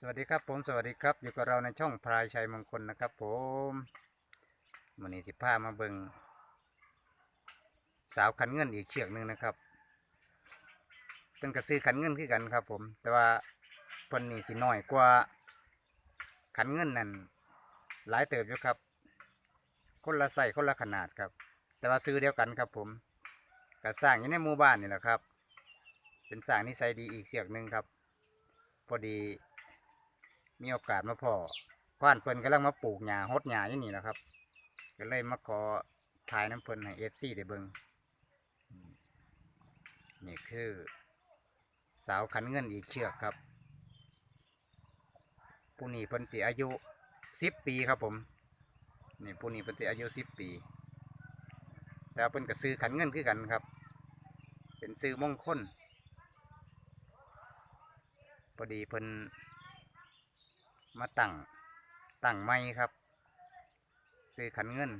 สวัสดีครับผมสวัสดีครับ อยู่กับเราในช่องพลายชัยมงคลนะครับ ผมมันนี้สิพามาเบิงสาวขันเงินอีกเชือกหนึ่งนะครับ ซึ่งก็ซื้อขันเงินคือกันครับ ผม แต่ว่าเพิ่นนี่สิน้อยกว่าขันเงินนั่นหลายเติบอยู่ครับ คนละใส่คนละขนาดครับ แต่ว่าซื้อเดียวกันครับ ผมก็สร้างอยู่ในหมู่บ้านนี่แหละครับ เป็นสร้างนิสัยดีอีกเชือกหนึ่งครับ พอดี มีโอกาสมาพอควานเพิ่นกำลังมาปลูกหญ้าฮดหญ้าอยู่นี่แหละครับ ก็เลยมาขอถ่ายน้ำเพิ่นให้เอฟซีได้เบิ่งนี่คือ สาวขันเงินอีกเชือกครับ ผู้นี้เพิ่นสิอายุสิบปีครับผม นี่ผู้นี้เพิ่นสิอายุสิบปี แต่ว่าเพิ่นก็ซื้อขันเงินคือกันครับ เป็นซื้อมงคลพอดีเพิ่น มาตั้งตั้งไม้ครับซื้อขันเงิน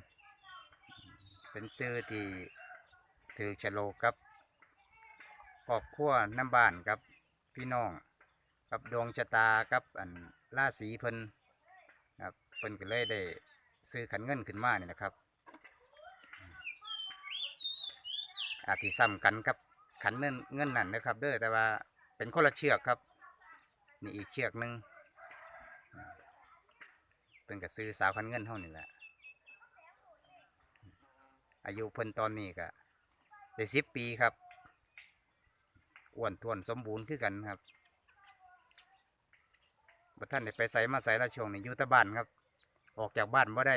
เป็นซื้อที่ถือฉลกกับครอบครัวน้ำบ้านกับพี่น้องกับดวงชะตากับอันราศีเพิ่นครับเพิ่นก็เลยได้ซื้อขันเงินขึ้นมานี่นะครับ อาจสิซ้ำกันกับขันเงินเงินนั่นนะครับ เด้อแต่ว่าเป็นคนละเชือกครับนี่อีกเชือกหนึ่ง เพิ่นก็ซื้อสาวคันเงินเท่านี่แหละ อายุเพิ่นตอนนี้ก็ได้สิบปีครับอ้วนท้วนสมบูรณ์คือกันครับบ่ท่านได้ไปใส่มาใส่ละช่วงนี้อยู่ต่บ้านครับ ออกจากบ้านบ่ได้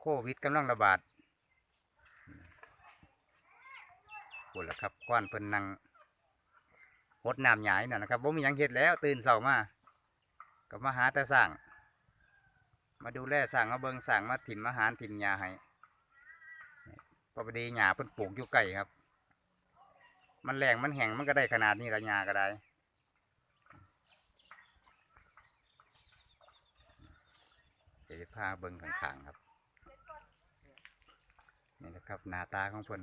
โควิดกำลังระบาดพูดแล้วครับควานเพิ่นนั่งหดน้ำหยายน่ะนะครับบ่มีหยังเฮ็ดแล้ว ตื่นเช้ามา ก็มาหาแต่สร้างมาดูแลสร้างมาเบิงสร้างมาถิ่มอาหารถิ่มยาให้พอพอดีหญ้าเพิ่นปลูกอยู่ใกล้ครับ มันแรงมันแห้งมันก็ได้ขนาดนี้ละหญ้าก็ได้เดี๋ยวจะพาเบิงข้างๆครับนี่นะครับหน้าตาของเพิ่น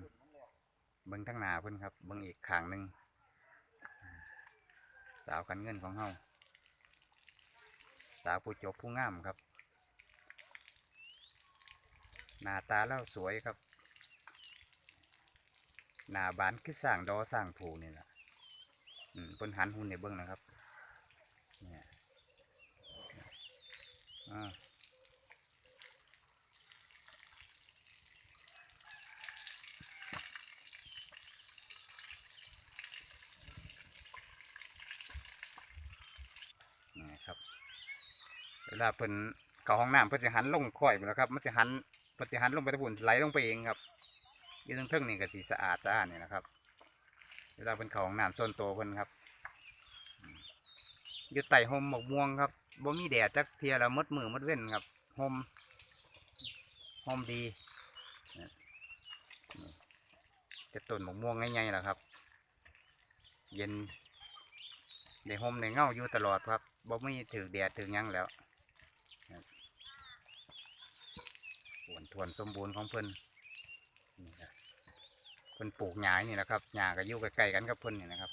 เบิงทั้งหน้าเพิ่นครับ เบิงอีกข้างหนึ่งสาวคันเงินของเฮา สาวผู้จบผู้งามครับ หน้าตาแล้วสวยครับ หน้าบานคือสร้างดอสร้างผูนี่แหละอืมเพิ่นหันหุ่นในเบื้องนะครับเนี่ยอ่านี่ครับ วลาเพิ่นเข้าห้องน้ำเพิ่นสิหันลงค่อยไปแล้วครับมันสิหันเพิ่นสิหันลงไปตะพุ่นไหลลงไปเองครับอยืนเทิงนี่ก็สิสะอาดสะอาดนี่นะครับเวลาเพิ่นเข้าห้องน้ำส่วนตัวเพิ่นครับอยู่ใต้ห่มหมกม่วงครับบ่มีแดดจักเทียแล้วมดมือมดเว้นครับห่มห่มดีจะต้นหมกม่วงง่ายๆแหละครับ เย็นในห่มในเงาอยู่ตลอดครับบ่มีถือแดดถือยังแล้วครับ อ้วนทวนสมบูรณ์ของเพิ่นนี่ครับเพิ่นปลูกหญ้านี่นะครับหญ้าก็อยู่ใกล้ๆกันกับเพิ่นนี่นะครับ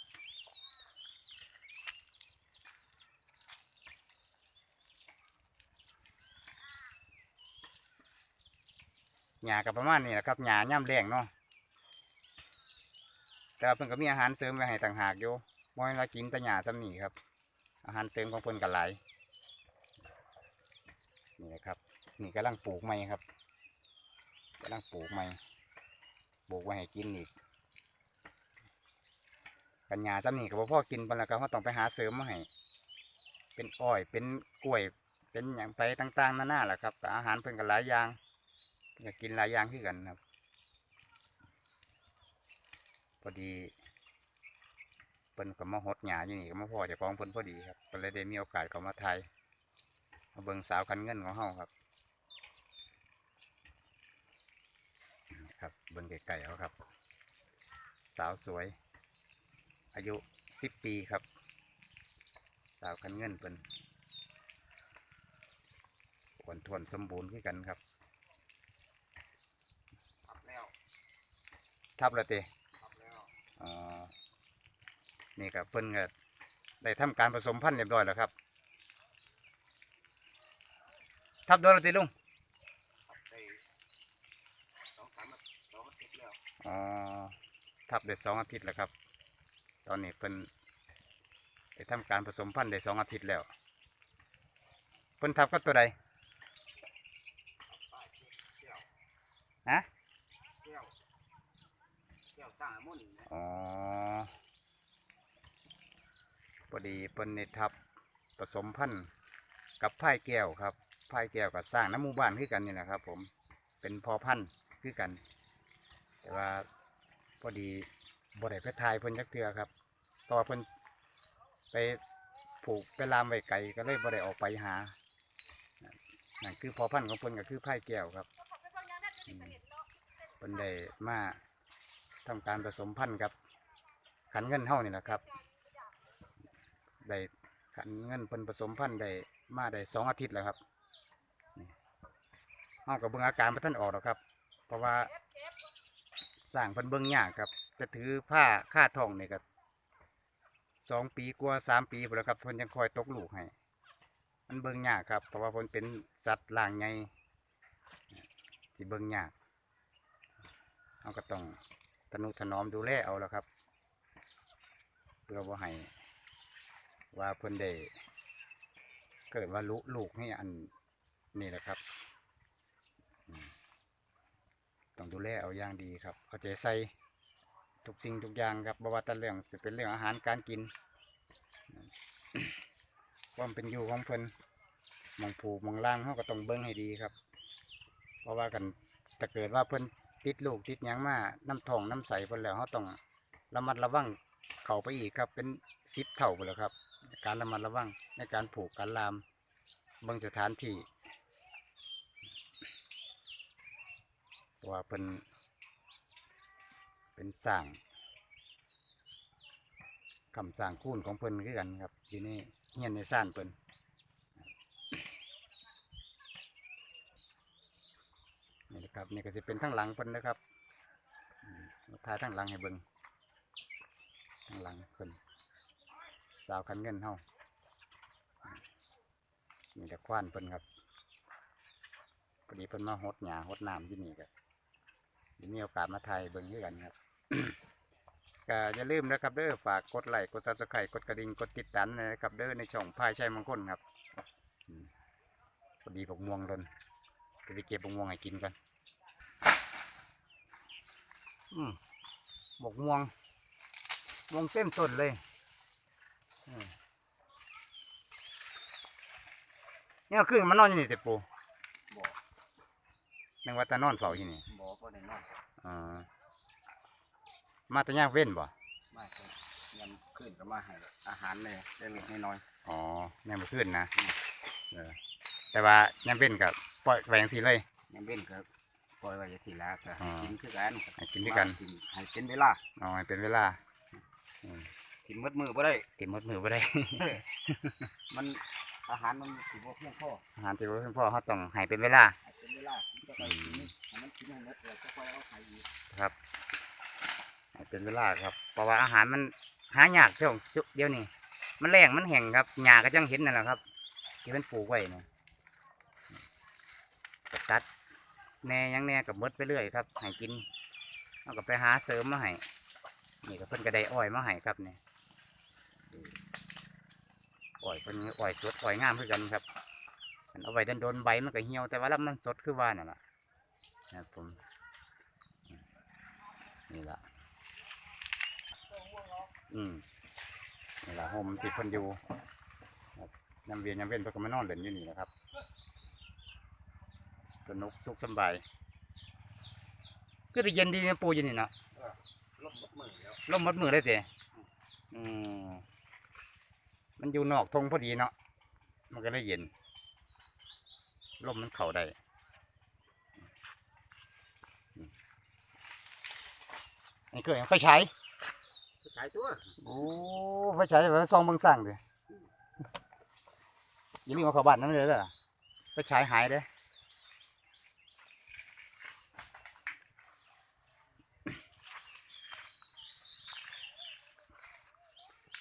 หญ้ากับประมาณนี้แหละครับหญ้าย่ำแรงเนาะแต่เพิ่นก็มีอาหารเสริมไว้ให้ต่างหากอยู่บ่ให้เรากินแต่หญ้าซ้ำนี่ครับ อาหารเสริมของเพิ่นก็หลายนี่นะครับ นี่กำลังปลูกใหม่ครับ กำลังปลูกใหม่ปลูกไว้ให้กินอีกกัญญาจำนี่ก็บ่พอกินไปแล้วก็เขาต้องไปหาเสริมมาให้เป็นอ้อยเป็นกล้วย เป็นอย่างไปต่างๆนานาแหละครับแต่อาหารเพิ่นก็หลายอย่างอยากกินหลายอย่างคือกันครับ พอดีเพิ่นก็มาหดหญ้าอยู่นี่ก็มาพ่อจ้าของเพิ่นพอดีครับก็เลยได้มีโอกาสเข้ามาถ่ายมาเบิ่งสาวคันเงินของเฮาครับ ครับเบิ่งไกลๆเอาครับ สาวสวย อายุสิบปีครับ สาวคันเงินเพิ่นอ้วนทวนสมบูรณ์คือกันครับขับแล้วทับแล้วเตขับแล้วอ๋อนี่กับเพิ่นก็ได้ทำการผสมพันธุ์เรียบร้อยแล้วครับ ทับโดนแล้วติลุง ได้สองสามสองอาทิตย์แล้ว อ๋อทับได้สองอาทิตย์แล้วครับ ตอนนี้เพิ่นได้ทำการผสมพันธุ์ได้สองอาทิตย์แล้วเพิ่นทับก็ตัวใดฮะเที่ยวเที่ยวตั้งมุ่นอ๋อพอดีเพิ่นได้ทับผสมพันธุ์กับไผ่แก้วครับไผ่แก้วกับสร้างน้ำมูบ้านคือกันนี่นะครับ ผมเป็นพอพันธุ์คือกัน แต่ว่าพอดีบ่ได้ไปทายเพิ่นจักเทือครับ ต่อเพิ่นไปผูกไปลามไว้ไกลก็เลยบ่ได้ออกไปหานั่นคือพอพันธุ์ของเพิ่นก็คือไผ่แก้วครับเพิ่นได้มาทำการผสมพันธุ์กับขันเงินเฮานี่แหละครับได้ขันเงินเพิ่นผสมพันธุ์ได้มาได้สองอาทิตย์แล้วครับนี่เฮากับเบิ่งอาการบ่ทันออกหรอกครับ เพราะว่า สร้างพิ่นเบิ่งยากครับจะถือผ้าค่าทองเนี่ก็สองปีกว่าสามปีพุ่นแล้วครับพิ่นยังคอยตกลูกให้มันเบิ่งยากครับเพราะว่าพิ่นเป็นสัตว์ล่างไงสิเบิ่งยากเราก็ต้องทนุถนอมดูแลเอาแล้วครับ เพื่อว่าให้ว่าเพิ่นได้เกิดว่าลูกลูกให้อันนี่แหละครับอืมต้อง ดูแลเอาอย่างดีครับเอาใจใส่ทุกสิ่งทุกอย่างครับบว่าแต่เรื่องจะเป็นเรื่องอาหารการกินความเป็นอยู่ของเพิ่นมองผูกมองล่างเขาก็ต้องเบิ้งให้ดีครับ เพราะว่ากันถ้าเกิดว่าเพิ่นติดลูกติดยังมาน้ำทองน้ำใสเพิ่นแล้วเขาต้องระมัดระวังเข้าไปอีกครับ เป็นสิบเท่าไปแล้วครับ การระมัดระวังในการผูกการลามเบิ่งสถานที่เพราะ ว่าเพิ่นเป็นสร้างคำสร้างคูนของเพิ่นคือกันครับทีนี้เฮียนในซ่านเพิ่นนี่นะครับนี่ก็จะเป็นทั้งหลังเพิ่นนะครับทายทั้งหลังให้เบิ่งทั้งหลังเพิ่นสาวคันเงินเฮานี่แต่ควานเพิ่นครับพอดีเพิ่นมาหดหญ้าหดน้ำที่นี่ก็ได้มีโอกาสมาถ่ายเบิ่งด้วยกันครับก็อย่าลืมนะครับเด้อฝากกดไลค์กดซับสไครต์กดกระดิ่งกดติดตามนะครับเด้อในช่องพายชัยมงคลครับพอดีบกม่วงลนจะไปเก็บบกม่วงให้กินกันอืมบกม่วงม่วงเต็มต้นเลยเนี่ยคือมันนอนอยู่นี่แต่ปู นึกว่าแตานอนเฝ้าอยู่นี่บ่ก็ได้นอนอ่ามาแต่ย่างเว้นบ่ มาก็ยามขึ้นก็มาให้อาหารเลยได้เล็กน้อยอ๋อแม่มาขึ้นนะเออแต่ว่าย่างเว้นกับปล่อยแหวจังสีเลย ๆยามเว้นก็ปล่อยไว้จังซี่ล่ะก็อ่ากินคือกันให้กินด้วยกันมาให้เป็นเวลาเอาให้เป็นเวลาอืมกินมืดมือบ่ได้ติดมดมือไ่ได้ มันอาหารมันสิบ่เพียงพออาหารที่ว่าเพิ่นพ่อเขาต้องให้เป็นเวลาให้เป็นเวลามันจะไปกินให้มันกินให้หมดแล้วก็ค่อยเอาไปอีกครับให้เป็นเวลาครับ เพราะว่าอาหารมันหายากช่วงเดียวนี้มันแรงมันแห้งครับหญ้าก็จังเห็นนั่นแหละครับ ที่มันปลูกไว้เนี่ยกตัดแน่ยังแน่กับมดไปเรื่อยครับให้กินเอาก็ไปหาเสริมมาให้นี่ก็เพิ่นก็ไดอ้อยมาให้ครับเนี่ยอ้อยเพิ่นอ้อยสดอ้อยงามคือกันครับ เอาไว้โดนๆใบมันก็เหี่ยวแต่ว่าแล้วมันสดคือว่านั่นแหละนะผมนี่ละอืมนี่ละโฮมติดคนอยู่น้ำเวียนน้ำเวียนเพื่อก็มานอนเล่นอยู่นี่นะครับสนุกสุขสบายก็จะเย็นดีนะปูเย็นนี่เนาะลบหมดมือแล้วลมมัดมือได้เตะอืมมันอยู่นอกทงพอดีเนาะมันก็เลยเย็น ลมมันเข่าได้อืมนี่คือไฟฉายใช้ตัวโอ้ไฟฉายไว้ซองเบิ่งสั่งดิอย่าลืมเอาเข้าบ้านนั่นเลยเด้อไฟฉายหายเด้อ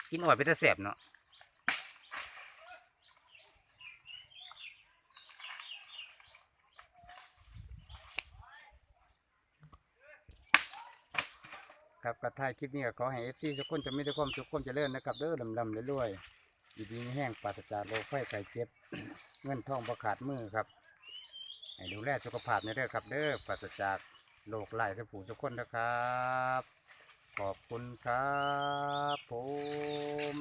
กินอ่อยไปแต่แสบเนาะ กระทายคลิปนี้ก็ขอให้เอฟซีทุกคนจะไม่ได้ความสุขความเจริญนะครับเด้อลำลำเรวยๆอยๆดีดีแห้งปราศจากโรคไข้ไข้เจ็บ เงินทองประขาดมือครับให้ดูแลสุขภาพในเด้อครับ เด้อปราศจากโรคไหลสผูทุกคนนะครับ ขอบคุณครับผม